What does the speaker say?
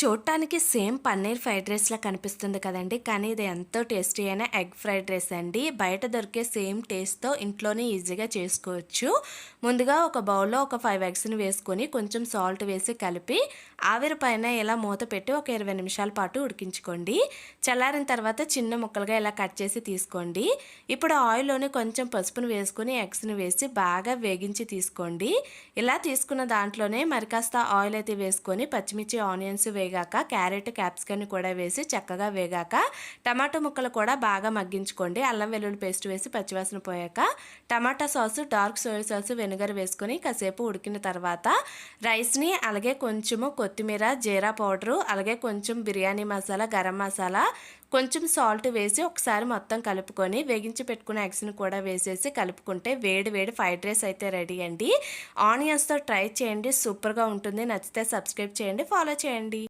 చూడటానికి same paneer fried రైస్లా కనిపిస్తుంది కదండి. కానీ ఇది ఎంతో టేస్టీ అయిన ఎగ్ ఫ్రైడ్ రైస్ అండి. బయట దొరికే సేమ్ టేస్ట్తో ఇంట్లోనే ఈజీగా చేసుకోవచ్చు. ముందుగా ఒక బౌల్లో ఒక ఫైవ్ ఎగ్స్ని వేసుకొని కొంచెం సాల్ట్ వేసి కలిపి ఆవిరి పైన ఇలా మూత పెట్టి ఒక ఇరవై నిమిషాల పాటు ఉడికించుకోండి. చల్లారిన తర్వాత చిన్న ముక్కలుగా ఇలా కట్ చేసి తీసుకోండి. ఇప్పుడు ఆయిల్లోనే కొంచెం పసుపును వేసుకొని ఎగ్స్ని వేసి బాగా వేగించి తీసుకోండి. ఇలా తీసుకున్న దాంట్లోనే మరి కాస్త ఆయిల్ అయితే వేసుకొని పచ్చిమిర్చి ఆనియన్స్ వేగాక క్యారెట్ క్యాప్సికన్ కూడా వేసి చక్కగా వేగాక టమాటో ముక్కలు కూడా బాగా మగ్గించుకోండి. అల్లం వెల్లుల్లి పేస్ట్ వేసి పచ్చివాసన పోయాక tomato sauce dark soya sauce vinegar వేసుకొని కాసేపు ఉడికిన తర్వాత రైస్ని అలాగే కొంచెము కొత్తిమీర జీరా పౌడరు అలాగే కొంచెం బిర్యానీ మసాలా గరం మసాలా కొంచెం సాల్ట్ వేసి ఒకసారి మొత్తం కలుపుకొని వేగించి పెట్టుకున్న ఎగ్స్ని కూడా వేసేసి కలుపుకుంటే వేడి వేడి ఫ్రైడ్ రైస్ అయితే రెడీ అండి. ఆనియన్స్తో ట్రై చేయండి. సూపర్గా ఉంటుంది. నచ్చితే సబ్స్క్రైబ్ చేయండి. ఫాలో చేయండి.